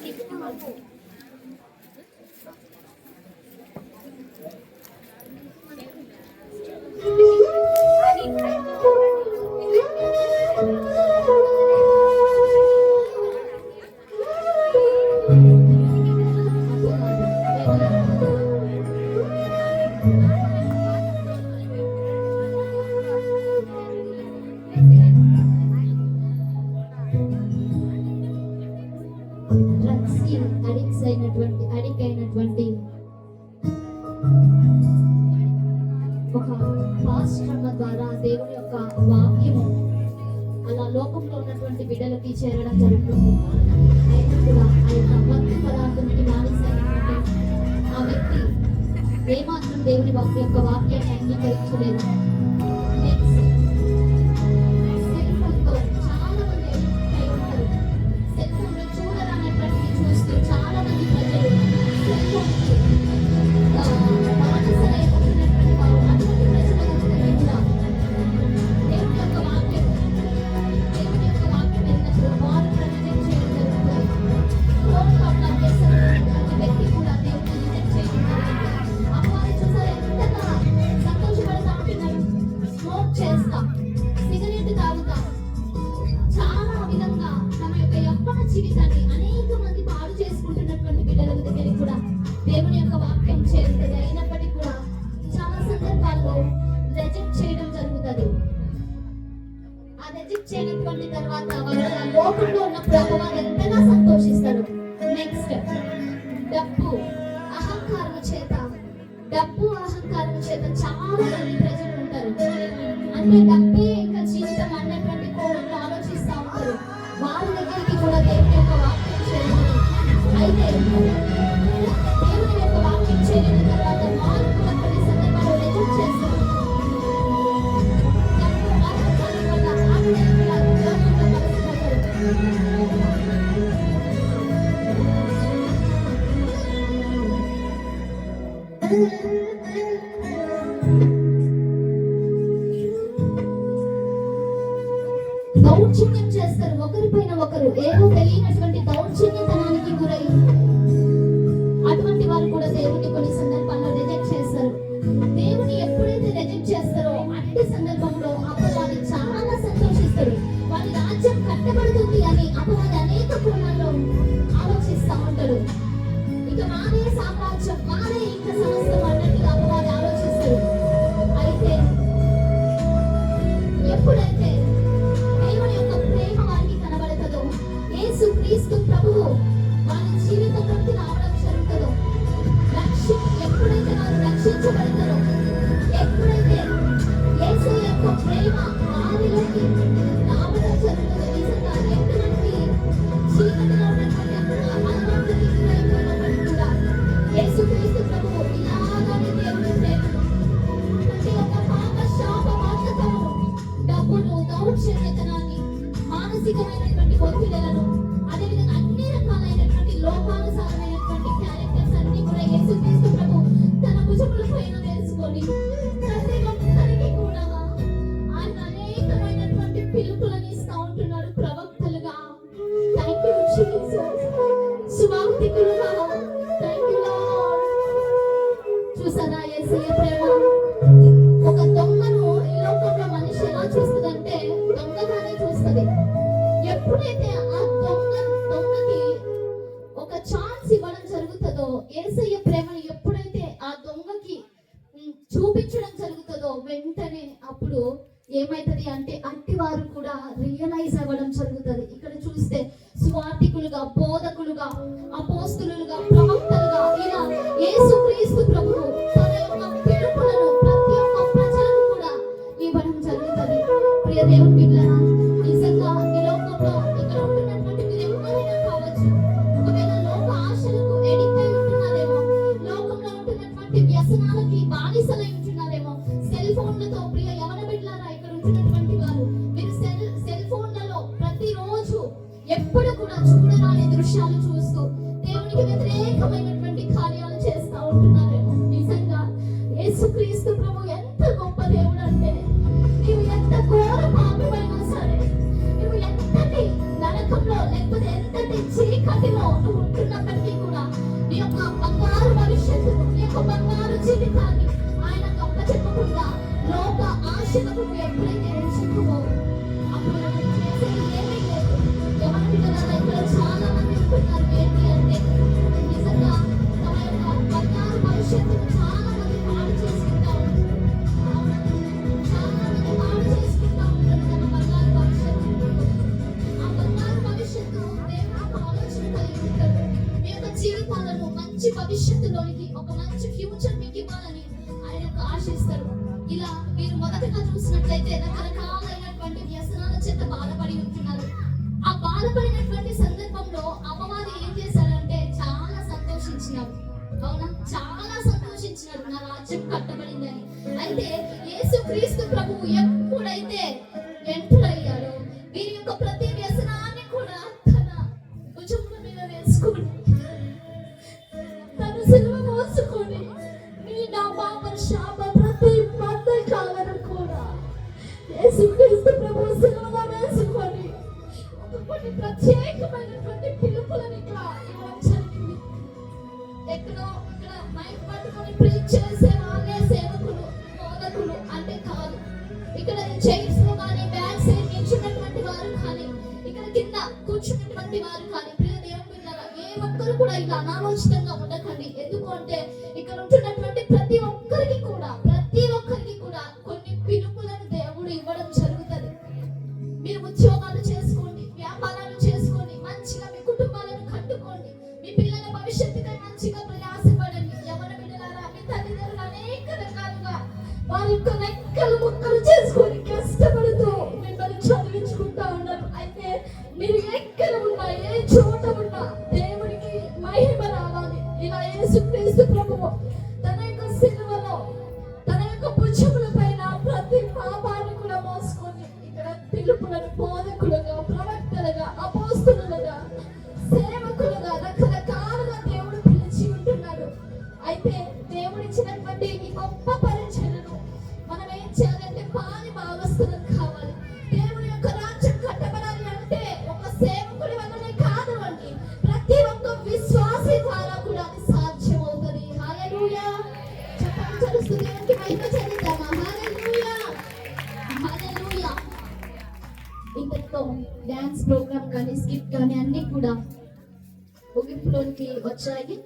Itu mampu. కి addicts అయినటువంటి addict అయినటువంటి ఒక పాశ్రమ ద్వారా దేవుని యొక్క వాక్యము అలా లోకంలో ఉన్నటువంటి బిడ్డలకి చేరడం జరుగుతుంది. అయినా కూడా ఆ యొక్క భక్తి పదార్థానికి బానిసైనటువంటి ఆ వ్యక్తి ఏమాత్రం దేవుని యొక్క వాక్యాన్ని అంగీకరించలేదు. చేయనటువంటి తర్వాత వాళ్ళు లోకంలో ఉన్నప్పుడు అపవాది ఎంతగా సంతోషిస్తాడు నెక్స్ట్ డబ్బు. అహంకారం చేత డబ్బు అహంకారం చేత చాలా మంది ప్రజలు ఉంటారు. అంటే డబ్బే ఇంకా జీవితం అన్నటువంటి కోణంలో ఆలోచిస్తా ఉంటారు. వాళ్ళ దగ్గరికి కూడా దేవుని యొక్క వాక్యం చేరుతుంది అయితే దౌర్జన్యం చేస్తారు. ఒకరిపైన ఒకరు. ఏమో తెలియనటువంటి దౌర్జన్యతనానికి గురై అటువంటి వారు కూడా దేవుని కొన్ని సందర్భాల్లో రిజెక్ట్ చేస్తారు. దేవుని ఎప్పుడైతే రిజెక్ట్ చేస్తారో అట్టి సందర్భంలో అపవాది చాలా సంతోషిస్తారు. వారి రాజ్యం కట్టబడుతుంది అని అపవాది అనేక కోణాల్లో ఆలోచిస్తా ఉంటాడు. ఇక మానే సామ్రాజ్యం మానే ఇంకా సమస్తం అన్నట్టుగా అయితే ఎప్పుడైతే దేవుని యొక్క ప్రేమ వారికి యేసు క్రీస్తు ప్రభువు వాళ్ళ జీవితంలోకి రావడం జరుగుతుందో రక్షి ఎప్పుడైతే వారు రక్షించబడతారు మానసికమైనటువంటి ఒత్తిడలను అదేవిధంగా అన్ని రకాలైనటువంటి లోపానుసారమైనటువంటి క్యారెక్టర్స్ అన్ని కూడా యేసుక్రీస్తు ప్రభు తన భుజముల పైన వేసుకొని ప్రతి ఒక్కరికి కూడా ఆయన అనేకమైనటువంటి పిలుపులను ఇస్తా ఉంటున్నాడు ప్రవక్తలుగా థ్యాంక్ యూ జీసస్ ఛాన్స్ ఇవ్వడం జరుగుతుందో ఏసయ్య ప్రేమను ఎప్పుడైతే ఆ దొంగకి చూపించడం జరుగుతుందో వెంటనే అప్పుడు ఏమైతది అంటే అట్టి వారు కూడా రియలైజ్ అవ్వడం జరుగుతుంది. ఇక్కడ చూస్తే స్వార్థికులుగా బోధకులుగా దేవునికి వ్యతిరేకమైనటువంటి కార్యాలు చేస్తా ఉంటున్నారేమో. నిజంగా యేసుక్రీస్తు ప్రభు ఎంత గొప్ప దేవుడు అంటే నీవు ఎంత ఘోర పాపమైనా సరే నువ్వు ఎంతటి నరకంలో లేకపోతే ఎంతటి చీకటిలో నువ్వు ఉంటున్నప్పటికీ కూడా నీ యొక్క బంగారు భవిష్యత్తు నీ యొక్క బంగారు జీవితాన్ని మంచి భవిష్యత్తులోనికి ఒక మంచి ఫ్యూచర్ మీకు ఇవ్వాలని ఆయన యొక్క ఆశిస్తారు. ఇలా మీరు మొదటగా చూసినట్లయితే రకరకాలైనటువంటి వ్యసనాల చేత బాధపడి ఉంటున్నారు. ఆ బాధపడినటువంటి సందర్భంలో అమ్మవారు ఏం చేశారంటే చాలా సంతోషించినారు. అవునా? చాలా సంతోషించినారు. నా రాజ్యం కట్టబడిందని. అయితే యేసు క్రీస్తు ప్రభువు ఎప్పుడైతే వెంట ఎక్కడో ఇక్కడ మైక్ పట్టుకొని ప్రీచ్ చేసే వాళ్ళే సేవకులు బోధకులు అంటే కాదు. ఇక్కడ చైర్స్లో కానీ బ్యాక్ సైడ్ నిల్చున్నటువంటి వారు కానీ ఇక్కడ కింద కూర్చున్నటువంటి వారు కానీ ప్రియ దేవుని బిడ్డలారా, ఏ ఒక్కరు కూడా ఇలా అనాలోచితంగా ఉండకండి. ఎందుకు అంటే ఇక్కడ ఉంటున్నటువంటి ప్రతి ఒక్కరికి కూడా భవిష్యత్తుకై మంచిగా ప్రయాసపడండి. ఎవరి బిడ్డలారా మీ తల్లిదండ్రులు అనేక రకాలుగా వారి యొక్క లెక్కలు ముక్కలు చేసుకొని కష్టపడుతూ మిమ్మల్ని చదివించుకుంటా ఉన్నారు. అయితే మీరు ఎక్కడ ఉన్నా ఏ చోట ఉన్నా దేవుడికి మహిమ రావాలి. ఇలా యేసుక్రీస్తు ప్రభువు తన యొక్క సిలువలో డాన్స్ ప్రోగ్రామ్ కానీ స్కిట్ కానీ అన్ని కూడా ముగింపులోనికి వచ్చాయి